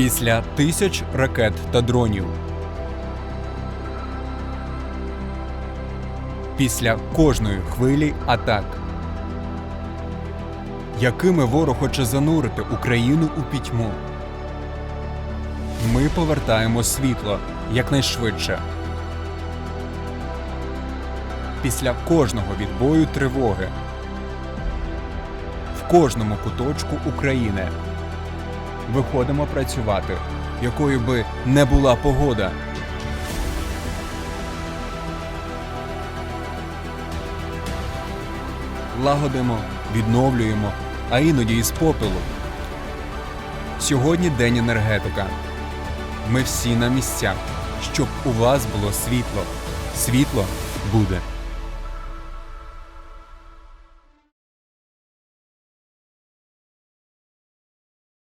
Після тисяч ракет та дронів. Після кожної хвилі атак. Якими ворог хоче занурити Україну у пітьму? Ми повертаємо світло якнайшвидше. Після кожного відбою тривоги в кожному куточку України виходимо працювати, якою би не була погода. Лагодимо, відновлюємо, а іноді із попелу. Сьогодні день енергетика. Ми всі на місцях, щоб у вас було світло. Світло буде.